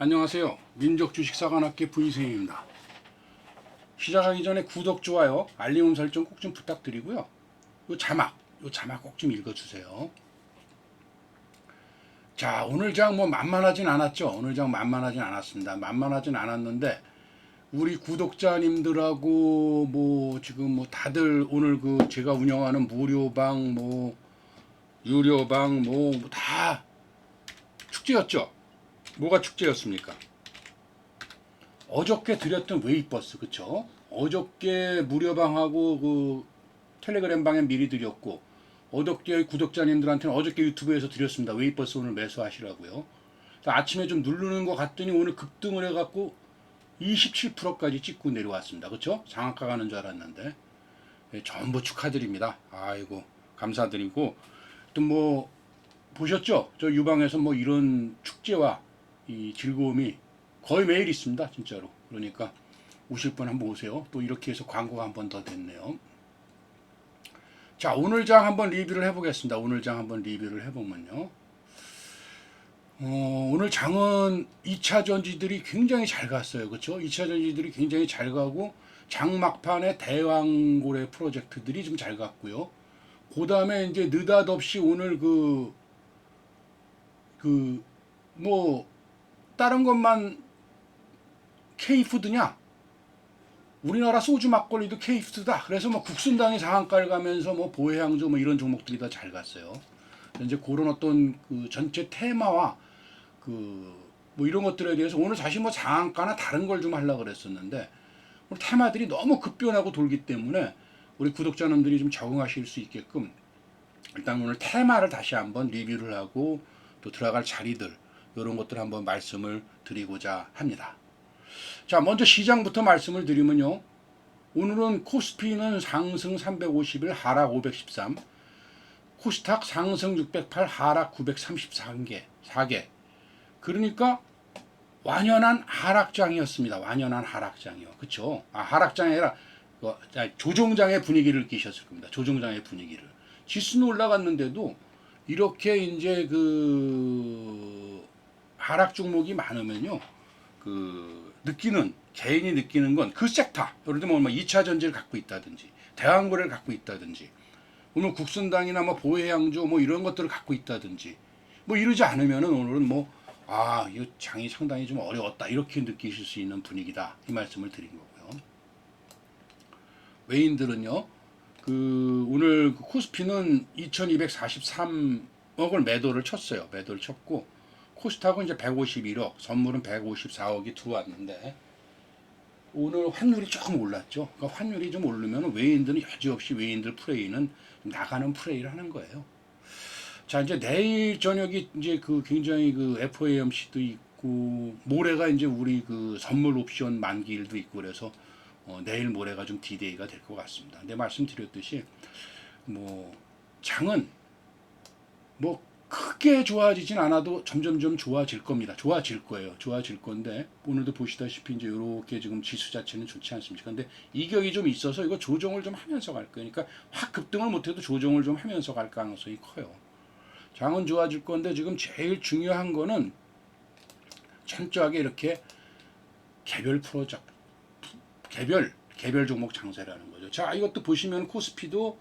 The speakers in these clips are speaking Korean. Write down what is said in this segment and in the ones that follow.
안녕하세요. 민족주식사관학계 부이생입니다. 시작하기 전에 구독, 좋아요, 알림 설정 꼭 좀 부탁드리고요. 요 자막, 요 자막 꼭 좀 읽어주세요. 자, 오늘 장 뭐 만만하진 않았죠. 오늘 장 만만하진 않았습니다. 만만하진 않았는데 우리 구독자님들하고 뭐 지금 뭐 다들 오늘 그 제가 운영하는 무료방 뭐 유료방 뭐 다 축제였죠. 뭐가 축제였습니까? 어저께 드렸던 웨이버스 그쵸? 어저께 무료방하고 그 텔레그램 방에 미리 드렸고 어저께 구독자님들한테는 어저께 유튜브에서 드렸습니다. 웨이버스 오늘 매수하시라고요. 아침에 좀 누르는 것 같더니 오늘 급등을 해갖고 27%까지 찍고 내려왔습니다. 그쵸? 장학가 가는 줄 알았는데 예, 전부 축하드립니다. 아이고 감사드리고 또 뭐 보셨죠? 저 유방에서 뭐 이런 축제와 이 즐거움이 거의 매일 있습니다. 진짜로. 그러니까 오실 분 한번 오세요. 또 이렇게 해서 광고가 한 번 더 됐네요. 자, 오늘 장 한번 리뷰를 해보겠습니다. 오늘 장 한번 리뷰를 해보면요. 어, 오늘 장은 2차 전지들이 굉장히 잘 갔어요. 그렇죠? 2차 전지들이 굉장히 잘 가고 장 막판의 대왕고래 프로젝트들이 좀 잘 갔고요. 그 다음에 이제 느닷없이 오늘 그, 그, 뭐, 다른 것만 K푸드냐? 우리나라 소주 막걸리도 K푸드다. 그래서 뭐 국순당이 상한가를 가면서 뭐 보혜향조 뭐 이런 종목들이 다 잘 갔어요. 이제 그런 어떤 그 전체 테마와 그 뭐 이런 것들에 대해서 오늘 사실 뭐 상한가나 다른 걸 좀 하려고 그랬었는데 오늘 테마들이 너무 급변하고 돌기 때문에 우리 구독자님들이 좀 적응하실 수 있게끔 일단 오늘 테마를 다시 한번 리뷰를 하고 또 들어갈 자리들 이런 것들 한번 말씀을 드리고자 합니다. 자, 먼저 시장부터 말씀을 드리면요. 오늘은 코스피는 상승 351, 하락 513, 코스닥 상승 608, 하락 934개, 4개. 그러니까 완연한 하락장이었습니다. 완연한 하락장이요. 그쵸? 아, 하락장이 아니라 어, 자, 조종장의 분위기를 느끼셨을 겁니다. 조종장의 분위기를. 지수는 올라갔는데도 이렇게 이제 그 하락 종목이 많으면요. 그 느끼는 개인이 느끼는 건 그 섹터. 예를 들면 뭐 2차 전지를 갖고 있다든지 대왕고래를 갖고 있다든지 오늘 국순당이나 뭐 보혜양조 뭐 이런 것들을 갖고 있다든지 뭐 이러지 않으면은 오늘은 뭐 아, 이 장이 상당히 좀 어려웠다. 이렇게 느끼실 수 있는 분위기다. 이 말씀을 드린 거고요. 외인들은요. 그 오늘 그 코스피는 2243억을 매도를 쳤어요. 매도를 쳤고 코스닥은 이제 151억, 선물은 154억이 들어왔는데 오늘 환율이 조금 올랐죠. 그러니까 환율이 좀 오르면 외인들은 여지없이 외인들 플레이는 나가는 플레이를 하는 거예요. 자 이제 내일 저녁이 이제 그 굉장히 그 FOMC도 있고 모레가 이제 우리 그 선물 옵션 만기일도 있고 그래서 어, 내일 모레가 좀 디데이가 될 것 같습니다. 근데 말씀드렸듯이 뭐 장은 뭐 크게 좋아지진 않아도 점점점 좋아질 겁니다. 좋아질 거예요. 좋아질 건데 오늘도 보시다시피 이제 이렇게 지금 지수 자체는 좋지 않습니까? 근데 이격이 좀 있어서 이거 조정을 좀 하면서 갈. 그러니까 확 급등을 못해도 조정을 좀 하면서 갈 가능성이 커요. 장은 좋아질 건데 지금 제일 중요한 거는 철저하게 이렇게 개별 프로젝트 개별 개별 종목 장세라는 거죠. 자 이것도 보시면 코스피도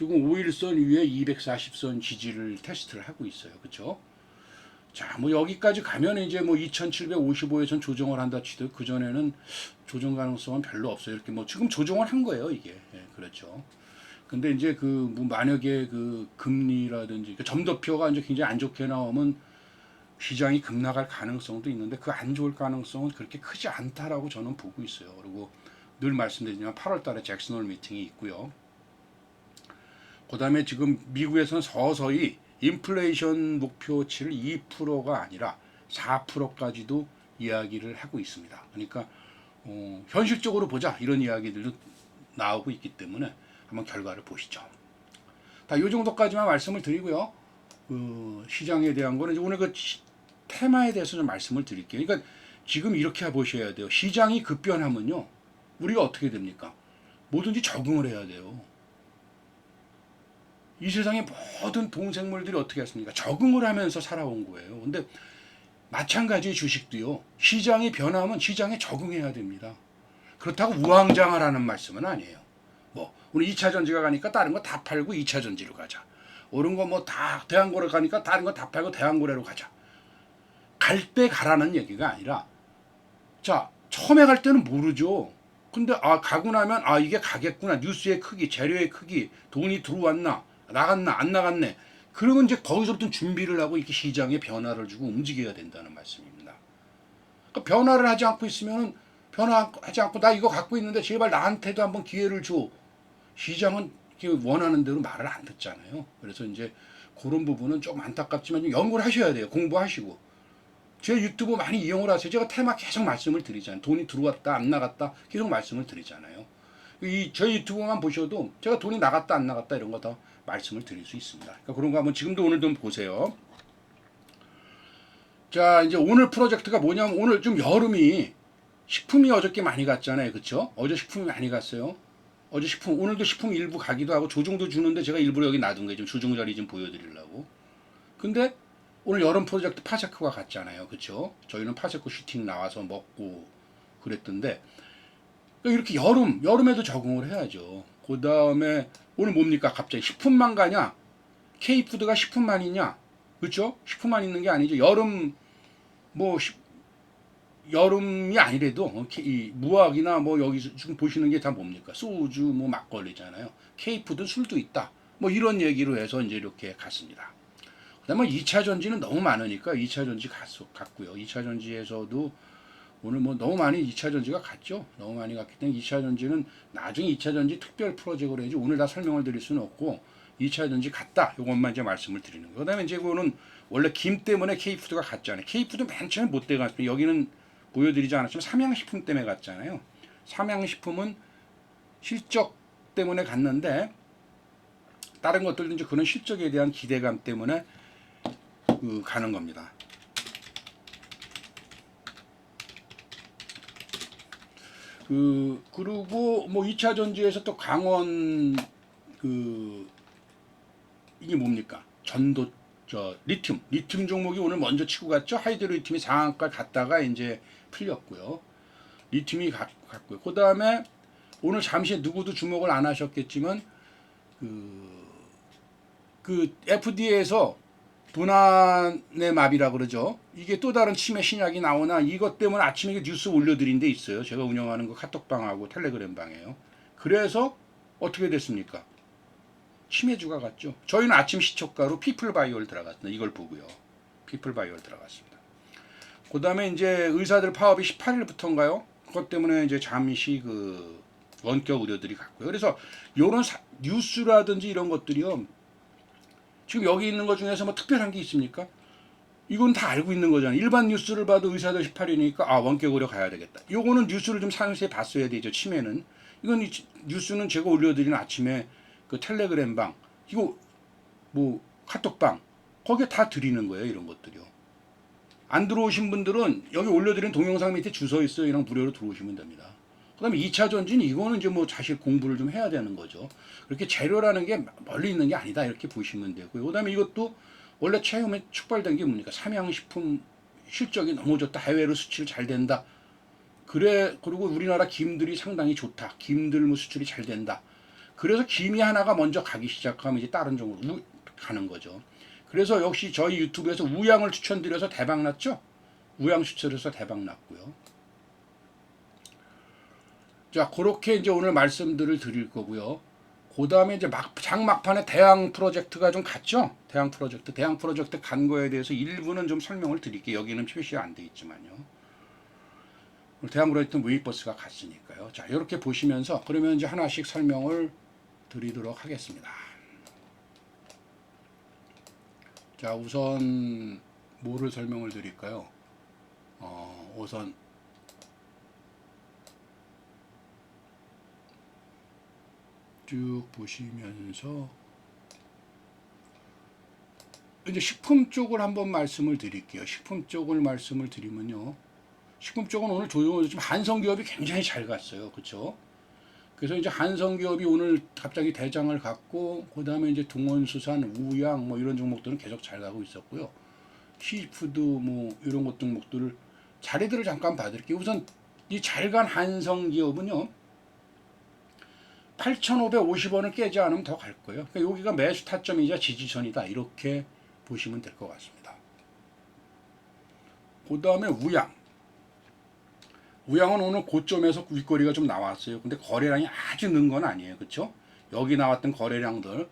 지금 5일선 위에 240선 지지를 테스트를 하고 있어요. 그렇죠? 자, 뭐 여기까지 가면 이제 뭐 2755에선 조정을 한다 치도 그 전에는 조정 가능성은 별로 없어요. 이렇게 뭐 지금 조정을 한 거예요, 이게. 예, 그렇죠. 근데 이제 그 뭐 만약에 그 금리라든지 그 점도표가 이제 굉장히 안 좋게 나오면 시장이 급락할 가능성도 있는데 그 안 좋을 가능성은 그렇게 크지 않다라고 저는 보고 있어요. 그리고 늘 말씀드리지만 8월 달에 잭슨홀 미팅이 있고요. 그다음에 지금 미국에서는 서서히 인플레이션 목표치를 2%가 아니라 4%까지도 이야기를 하고 있습니다. 그러니까 어, 현실적으로 보자 이런 이야기들도 나오고 있기 때문에 한번 결과를 보시죠. 다 이 정도까지만 말씀을 드리고요. 그 시장에 대한 거는 오늘 그 시- 테마에 대해서 좀 말씀을 드릴게요. 그러니까 지금 이렇게 보셔야 돼요. 시장이 급변하면요. 우리가 어떻게 됩니까? 뭐든지 적응을 해야 돼요. 이 세상의 모든 동생물들이 어떻게 했습니까? 적응을 하면서 살아온 거예요. 근데 마찬가지 주식도요. 시장이 변하면 시장에 적응해야 됩니다. 그렇다고 우왕좌왕하라는 말씀은 아니에요. 뭐 오늘 2차 전지가 가니까 다른 거 다 팔고 2차 전지로 가자. 오른 거 뭐 다 대한고래 가니까 다른 거 다 팔고 대한고래로 가자. 갈 때 가라는 얘기가 아니라 자 처음에 갈 때는 모르죠. 근데 아 가고 나면 아 이게 가겠구나 뉴스의 크기 재료의 크기 돈이 들어왔나 나갔나 안 나갔네 그러면 이제 거기서부터 준비를 하고 이렇게 시장에 변화를 주고 움직여야 된다는 말씀입니다. 그러니까 변화를 하지 않고 있으면 변화하지 않고 나 이거 갖고 있는데 제발 나한테도 한번 기회를 줘. 시장은 원하는 대로 말을 안 듣잖아요. 그래서 이제 그런 부분은 좀 안타깝지만 좀 연구를 하셔야 돼요. 공부하시고. 제 유튜브 많이 이용을 하세요. 제가 테마 계속 말씀을 드리잖아요. 돈이 들어왔다 안 나갔다 계속 말씀을 드리잖아요. 이 저희 유튜브만 보셔도 제가 돈이 나갔다 안 나갔다 이런 거 다 말씀을 드릴 수 있습니다. 그러니까 그런 거 한번 지금도 오늘 좀 보세요. 자 이제 오늘 프로젝트가 뭐냐면 오늘 좀 여름이 식품이 어저께 많이 갔잖아요. 그쵸? 어제 식품이 많이 갔어요. 어제 식품 오늘도 식품 일부 가기도 하고 조종도 주는데 제가 일부러 여기 놔둔 거예요. 좀 조종 자리 좀 보여드리려고. 근데 오늘 여름 프로젝트 파세코가 갔잖아요. 그쵸? 저희는 파세코 슈팅 나와서 먹고 그랬던데 그러니까 이렇게 여름 여름에도 적응을 해야죠. 그 다음에 오늘 뭡니까 갑자기 식품만 가냐? K푸드가 식품만이냐? 그렇죠? 식품만 있는 게 아니죠. 여름 뭐 시- 여름이 아니래도 어, 이 무학이나 뭐 여기 지금 보시는 게 다 뭡니까? 소주 뭐 막걸리잖아요. K푸드 술도 있다. 뭐 이런 얘기로 해서 이제 이렇게 갔습니다. 그다음에 2차 전지는 너무 많으니까 2차 전지 갔, 갔고요. 2차 전지에서도 오늘 뭐 너무 많이 2차 전지가 갔죠. 너무 많이 갔기 때문에 2차 전지는 나중에 2차 전지 특별 프로젝트로 해야지 오늘 다 설명을 드릴 수는 없고 2차 전지 갔다. 이것만 이제 말씀을 드리는 거예요. 그다음에 이제 그거는 원래 김 때문에 K푸드가 갔잖아요. K푸드 맨 처음에 못 돼갔어요. 여기는 보여드리지 않았지만 삼양식품 때문에 갔잖아요. 삼양식품은 실적 때문에 갔는데 다른 것들도 이제 그런 실적에 대한 기대감 때문에 그 가는 겁니다. 그 그리고 뭐 2차 전지에서 또 강원 그 이게 뭡니까? 전도 저 리튬 리튬 종목이 오늘 먼저 치고 갔죠. 하이드로 리튬이 상한가 갔다가 이제 풀렸고요. 리튬이 갔, 갔고요. 그 다음에 오늘 잠시 누구도 주목을 안 하셨겠지만 그, 그 FDA에서 분한의 마비라 그러죠. 이게 또 다른 치매 신약이 나오나 이것 때문에 아침에 뉴스 올려드린 데 있어요. 제가 운영하는 거 카톡방하고 텔레그램 방에요. 그래서 어떻게 됐습니까? 치매주가 갔죠. 저희는 아침 시초가로 피플바이오를 들어갔습니다. 이걸 보고요. 피플바이오를 들어갔습니다. 그 다음에 이제 의사들 파업이 18일부터인가요? 그것 때문에 이제 잠시 그 원격 의료들이 갔고요. 그래서 사- 뉴스라든지 이런 것들이요. 지금 여기 있는 것 중에서 뭐 특별한 게 있습니까? 이건 다 알고 있는 거잖아요. 일반 뉴스를 봐도 의사들 18일이니까 아 원격 의료 가야 되겠다. 요거는 뉴스를 좀 상세히 봤어야 되죠. 치매는 이건 이 치- 뉴스는 제가 올려드리는 아침에 그 텔레그램 방 이거 뭐 카톡방 거기에 다 드리는 거예요. 이런 것들이요. 안 들어오신 분들은 여기 올려드린 동영상 밑에 주소 있어요. 이랑 무료로 들어오시면 됩니다. 그다음에 2차 전진 이거는 이제 뭐 사실 공부를 좀 해야 되는 거죠. 그렇게 재료라는 게 멀리 있는 게 아니다 이렇게 보시면 되고요. 그다음에 이것도 원래 처음에 촉발된 게 뭡니까? 삼양식품 실적이 너무 좋다. 해외로 수출 잘 된다. 그래 그리고 우리나라 김들이 상당히 좋다. 김들 뭐 수출이 잘 된다. 그래서 김이 하나가 먼저 가기 시작하면 이제 다른 종으로 우- 가는 거죠. 그래서 역시 저희 유튜브에서 우양을 추천드려서 대박 났죠. 우양 추천해서 대박 났고요. 자, 그렇게 이제 오늘 말씀들을 드릴 거고요. 그 다음에 이제 막, 장막판에 대항 프로젝트가 좀 갔죠? 대항 프로젝트. 대항 프로젝트 간 거에 대해서 일부는 좀 설명을 드릴게요. 여기는 표시가 안 돼 있지만요. 대항 프로젝트 웨이버스가 갔으니까요. 자, 이렇게 보시면서 그러면 이제 하나씩 설명을 드리도록 하겠습니다. 자, 우선 뭐를 설명을 드릴까요? 어, 우선 쭉 보시면서 이제 식품 쪽을 한번 말씀을 드릴게요. 식품 쪽을 말씀을 드리면요. 식품 쪽은 오늘 조용히 좀 한성기업이 굉장히 잘 갔어요. 그렇죠? 그래서 이제 한성기업이 오늘 갑자기 대장을 갖고 그다음에 이제 동원수산, 우양 뭐 이런 종목들은 계속 잘 가고 있었고요. 시푸드 뭐 이런 것 등목들을 자리들을 잠깐 봐드릴게요. 우선 이 잘 간 한성 기업은요. 8,550원을 깨지 않으면 더 갈 거예요. 그러니까 여기가 매수 타점이자 지지선이다. 이렇게 보시면 될 것 같습니다. 그 다음에 우양. 우양은 오늘 고점에서 윗거리가 좀 나왔어요. 근데 거래량이 아주 는 건 아니에요. 그렇죠? 여기 나왔던 거래량들,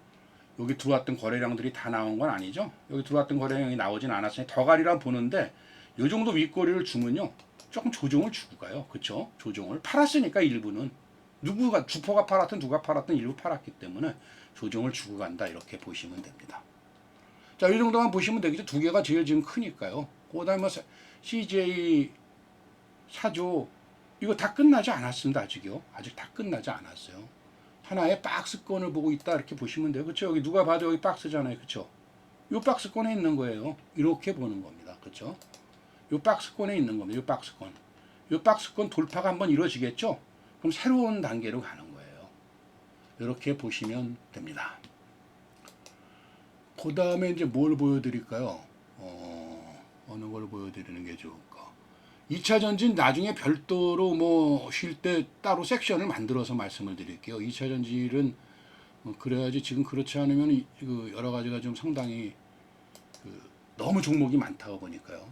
여기 들어왔던 거래량들이 다 나온 건 아니죠. 여기 들어왔던 거래량이 나오진 않았으니 더 가리라 보는데 이 정도 윗거리를 주면요. 조금 조정을 주고 가요. 그렇죠? 조정을 팔았으니까 일부는 누구가 주포가 팔았든 누가 팔았든 일부 팔았기 때문에 조정을 주고 간다 이렇게 보시면 됩니다. 자, 이 정도만 보시면 되겠죠. 두 개가 제일 지금 크니까요. 그다음에 뭐 CJ 사조 이거 다 끝나지 않았습니다. 아직요. 아직 다 끝나지 않았어요. 하나의 박스권을 보고 있다 이렇게 보시면 돼요. 그렇죠? 여기 누가 봐도 여기 박스잖아요. 그렇죠? 요 박스권에 있는 거예요. 이렇게 보는 겁니다. 그렇죠? 요 박스권에 있는 겁니다. 요 박스권. 요 박스권 돌파가 한번 이루어지겠죠? 그럼 새로운 단계로 가는 거예요. 이렇게 보시면 됩니다. 그 다음에 이제 뭘 보여드릴까요? 어, 어느 걸 보여드리는 게 좋을까? 2차 전진 나중에 별도로 뭐 쉴 때 따로 섹션을 만들어서 말씀을 드릴게요. 2차 전지는 어, 그래야지 지금 그렇지 않으면 이- 그 여러 가지가 좀 상당히 그 너무 종목이 많다 보니까요.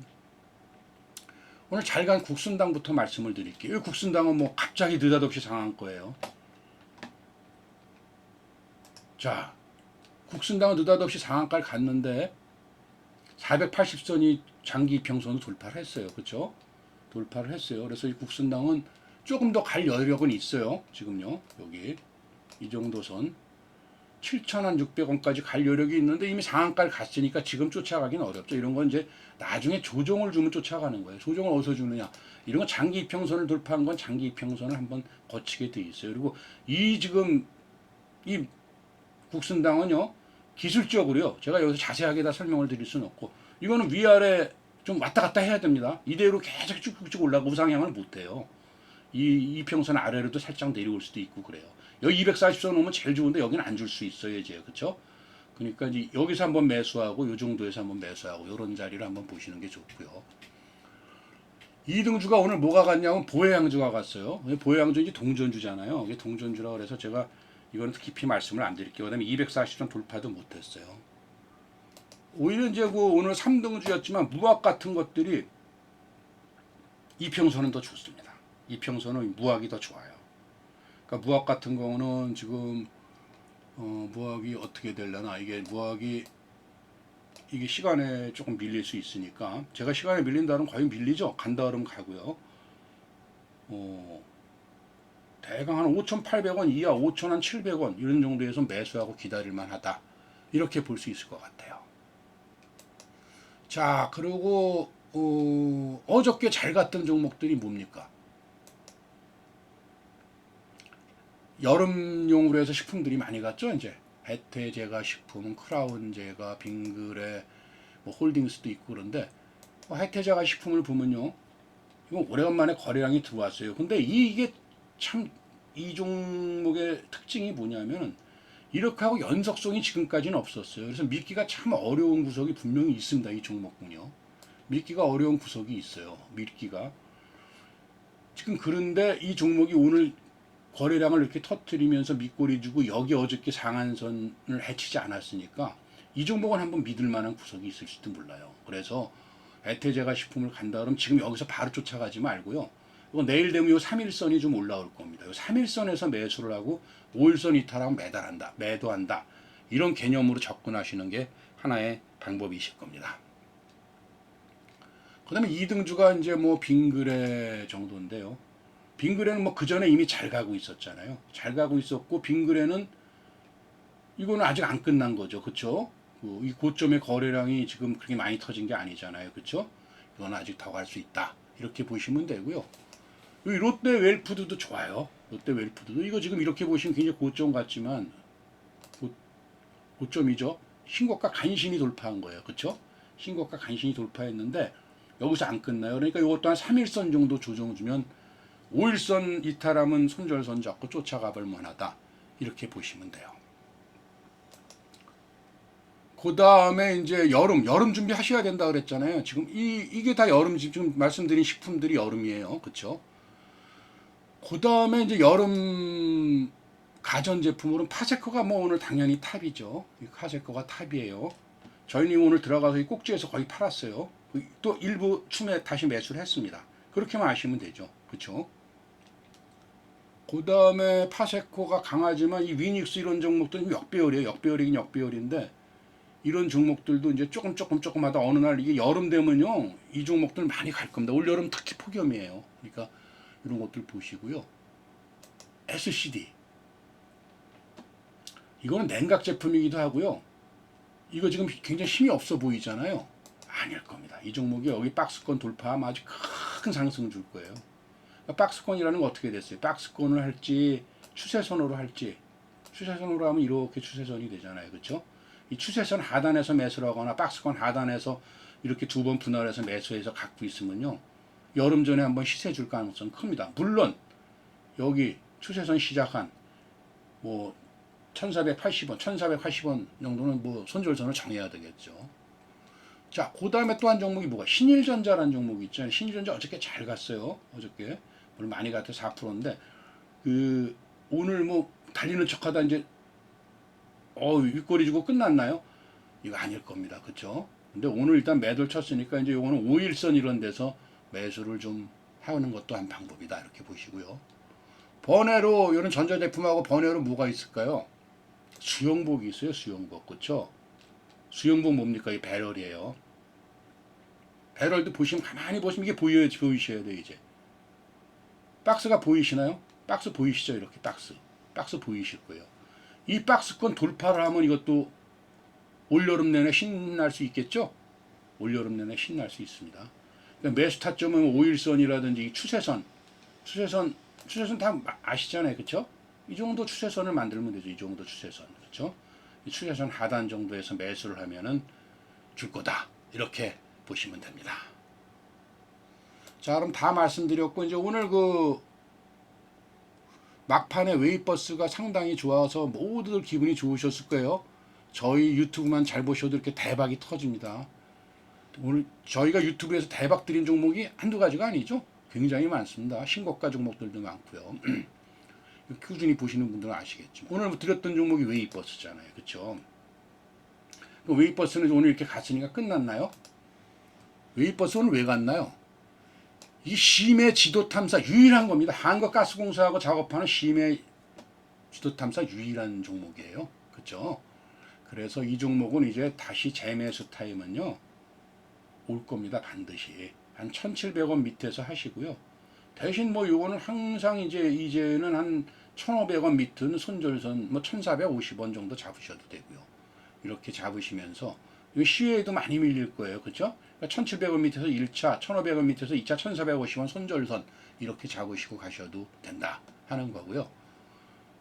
오늘 잘 간 국순당부터 말씀을 드릴게요. 이 국순당은 뭐 갑자기 느닷없이 상한 거예요. 자, 국순당은 느닷없이 상한가를 갔는데 480선이 장기 평선을 돌파를 했어요. 그렇죠? 돌파를 했어요. 그래서 이 국순당은 조금 더 갈 여력은 있어요. 지금요. 여기 이 정도 선 7,600원까지 갈 여력이 있는데 이미 상한가를 갔으니까 지금 쫓아가기는 어렵죠. 이런 건 이제 나중에 조정을 주면 쫓아가는 거예요. 조정을 어디서 주느냐? 이런 건 장기 이평선을 돌파한 건 장기 이평선을 한번 거치게 돼 있어요. 그리고 이 지금 이 국순당은요 기술적으로요 제가 여기서 자세하게 다 설명을 드릴 수는 없고 이거는 위아래 좀 왔다 갔다 해야 됩니다. 이대로 계속 쭉쭉 올라가고 우상향을 못 해요. 이 이평선 아래로도 살짝 내려올 수도 있고 그래요. 여기 240선 오면 제일 좋은데 여기는 안 줄 수 있어요, 이제 그렇죠? 그러니까 이제 여기서 한번 매수하고 요 정도에서 한번 매수하고 요런 자리를 한번 보시는 게 좋고요. 이등주가 오늘 뭐가 갔냐면 보혜양주가 갔어요. 보혜양주 이제 동전주잖아요. 이게 동전주라 그래서 제가 이거는 깊이 말씀을 안 드릴게요. 그다음에 240선 돌파도 못 했어요. 오히려 이제 그 오늘 3등주였지만 무학 같은 것들이 이평선은 더 좋습니다. 이평선은 무학이 더 좋아요. 그러니까 무학 같은 경우는 지금 어, 무학이 어떻게 되려나 이게 무학이 이게 시간에 조금 밀릴 수 있으니까 제가 시간에 밀린다면 거의 밀리죠. 간다 그러면 가고요. 어, 대강 한 5,800원 이하, 5,700원 이런 정도에서 매수하고 기다릴 만 하다. 이렇게 볼 수 있을 것 같아요. 자, 그리고 어, 어저께 잘 갔던 종목들이 뭡니까? 여름용으로 해서 식품들이 많이 갔죠, 이제. 해태제가 식품, 크라운제가, 빙그레, 뭐 홀딩스도 있고 그런데 뭐 해태제가 식품을 보면요. 이건 오래간만에 거래량이 들어왔어요. 근데 이- 이게 참 이 종목의 특징이 뭐냐면 이렇게 하고 연속성이 지금까지는 없었어요. 그래서 믿기가 참 어려운 구석이 분명히 있습니다. 이 종목군요. 믿기가 어려운 구석이 있어요. 믿기가. 지금 그런데 이 종목이 오늘 거래량을 이렇게 터트리면서 밑꼬리 주고 여기 어저께 상한선을 해치지 않았으니까 이 종목은 한번 믿을 만한 구석이 있을지도 몰라요. 그래서 에테제가 식품을 간다 그러면 지금 여기서 바로 쫓아가지 말고요. 이거 내일 되면 요 3일선이 좀 올라올 겁니다. 요 3일선에서 매수를 하고 5일선 이탈하면 매달한다, 매도한다. 이런 개념으로 접근하시는 게 하나의 방법이실 겁니다. 그 다음에 2등주가 이제 뭐 빙그레 정도인데요. 빙그레는 뭐 그 전에 이미 잘 가고 있었잖아요. 잘 가고 있었고 빙그레는 이거는 아직 안 끝난 거죠, 그렇죠? 이 고점의 거래량이 지금 그렇게 많이 터진 게 아니잖아요, 그렇죠? 이건 아직 더 갈 수 있다 이렇게 보시면 되고요. 이 롯데 웰푸드도 좋아요. 롯데 웰푸드도 이거 지금 이렇게 보시면 굉장히 고점 같지만 고, 고점이죠. 신고가 간신히 돌파한 거예요, 그렇죠? 신고가 간신히 돌파했는데 여기서 안 끝나요. 그러니까 이것도 한 3일선 정도 조정 주면 5일선 이탈하면 손절선 잡고 쫓아가 볼 만하다. 이렇게 보시면 돼요. 그그 다음에 이제 여름, 여름 준비하셔야 된다 그랬잖아요. 지금 이, 이게 다 여름, 지금 말씀드린 식품들이 여름이에요. 그쵸? 그 다음에 이제 여름 가전제품으로는 파세코가 뭐 오늘 당연히 탑이죠. 이 파세코가 탑이에요. 저희는 오늘 들어가서 이 꼭지에서 거의 팔았어요. 또 일부 춤에 다시 매수를 했습니다. 그렇게만 아시면 되죠. 그쵸? 그 다음에 파세코가 강하지만 이 위닉스 이런 종목들은 역배열이에요. 역배열이긴 역배열인데 이런 종목들도 이제 조금 조금 조금 하다 어느 날 이게 여름 되면요 이 종목들 많이 갈 겁니다. 올 여름 특히 폭염이에요. 그러니까 이런 것들 보시고요. SCD 이거는 냉각 제품이기도 하고요. 이거 지금 굉장히 힘이 없어 보이잖아요. 아닐 겁니다. 이 종목이 여기 박스권 돌파하면 아주 큰 상승 줄 거예요. 박스권이라는 건 어떻게 됐어요? 박스권을 할지 추세선으로 할지 추세선으로 하면 이렇게 추세선이 되잖아요. 그렇죠? 이 추세선 하단에서 매수를 하거나 박스권 하단에서 이렇게 두 번 분할해서 매수해서 갖고 있으면요. 여름 전에 한번 시세 줄 가능성 큽니다. 물론 여기 추세선 시작한 뭐 1480원, 1480원 정도는 뭐 손절선을 정해야 되겠죠. 자, 그 다음에 또 한 종목이 뭐가 신일전자라는 종목이 있잖아요. 신일전자 어저께 잘 갔어요. 어저께. 물론 많이 갔대 4%인데 그 오늘 뭐 달리는 척하다 이제 어 윗꼬리 주고 끝났나요? 이거 아닐 겁니다. 그렇죠? 근데 오늘 일단 매도를 쳤으니까 이제 요거는 5일선 이런 데서 매수를 좀 하는 것도 한 방법이다. 이렇게 보시고요. 번외로 이런 전자제품하고 번외로 뭐가 있을까요? 수영복이 있어요. 수영복. 그렇죠? 수영복 뭡니까? 이 배럴이에요. 배럴도 보시면 가만히 보시면 이게 보여 보이셔야 돼요, 이제. 박스가 보이시나요? 박스 보이시죠? 이렇게 박스. 박스 보이실 거예요. 이 박스권 돌파를 하면 이것도 올여름 내내 신날 수 있겠죠? 올여름 내내 신날 수 있습니다. 그러니까 매수 타점은 5일선이라든지 이 추세선, 추세선, 추세선 다 아시잖아요. 그쵸? 이 정도 추세선을 만들면 되죠. 이 정도 추세선. 그쵸? 이 추세선 하단 정도에서 매수를 하면은 줄 거다. 이렇게 보시면 됩니다. 자, 그럼 다 말씀드렸고, 이제 오늘 그 막판에 웨이버스가 상당히 좋아서 모두들 기분이 좋으셨을 거예요. 저희 유튜브만 잘 보셔도 이렇게 대박이 터집니다. 오늘 저희가 유튜브에서 대박 드린 종목이 한두 가지가 아니죠. 굉장히 많습니다. 신고가 종목들도 많고요. 꾸준히 보시는 분들은 아시겠죠. 오늘 드렸던 종목이 웨이버스잖아요. 그렇죠? 웨이버스는 오늘 이렇게 갔으니까 끝났나요? 웨이버스 오늘 왜 갔나요? 이 심해 지도 탐사 유일한 겁니다. 한국가스공사하고 작업하는 심해 지도 탐사 유일한 종목이에요. 그렇죠? 그래서 이 종목은 이제 다시 재매수 타임은요. 올 겁니다. 반드시. 한 1,700원 밑에서 하시고요. 대신 뭐 요거는 항상 이제 이제는 한 1,500원 밑은 손절선 뭐 1,450원 정도 잡으셔도 되고요. 이렇게 잡으시면서 이 시외에도 많이 밀릴 거예요. 그렇죠? 그러니까 1,700원 밑에서 1차, 1,500원 밑에서 2차, 1,450원 손절선 이렇게 잡으시고 가셔도 된다 하는 거고요.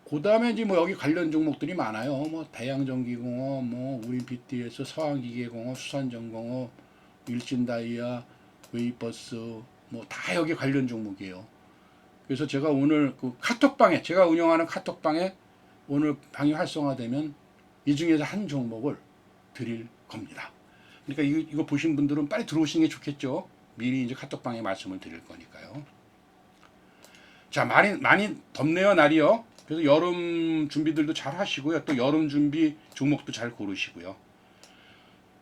그 다음에 이제 뭐 여기 관련 종목들이 많아요. 뭐 대양전기공업, 뭐 우린 BTS, 서한기계공업, 수산전공업, 일진다이아, 웨이버스 뭐 다 여기 관련 종목이에요. 그래서 제가 오늘 그 카톡방에 제가 운영하는 카톡방에 오늘 방이 활성화되면 이 중에서 한 종목을 드릴 겁니다. 그러니까 이거, 이거 보신 분들은 빨리 들어오시는 게 좋겠죠. 미리 이제 카톡방에 말씀을 드릴 거니까요. 자, 많이 많이 덥네요, 날이요. 그래서 여름 준비들도 잘 하시고요. 또 여름 준비 종목도 잘 고르시고요.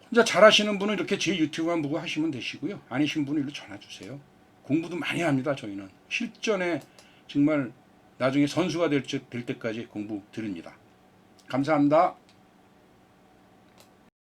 혼자 잘 하시는 분은 이렇게 제 유튜브만 보고 하시면 되시고요. 아니신 분은 일로 전화 주세요. 공부도 많이 합니다, 저희는. 실전에 정말 나중에 선수가 될, 때- 될 때까지 공부 드립니다. 감사합니다.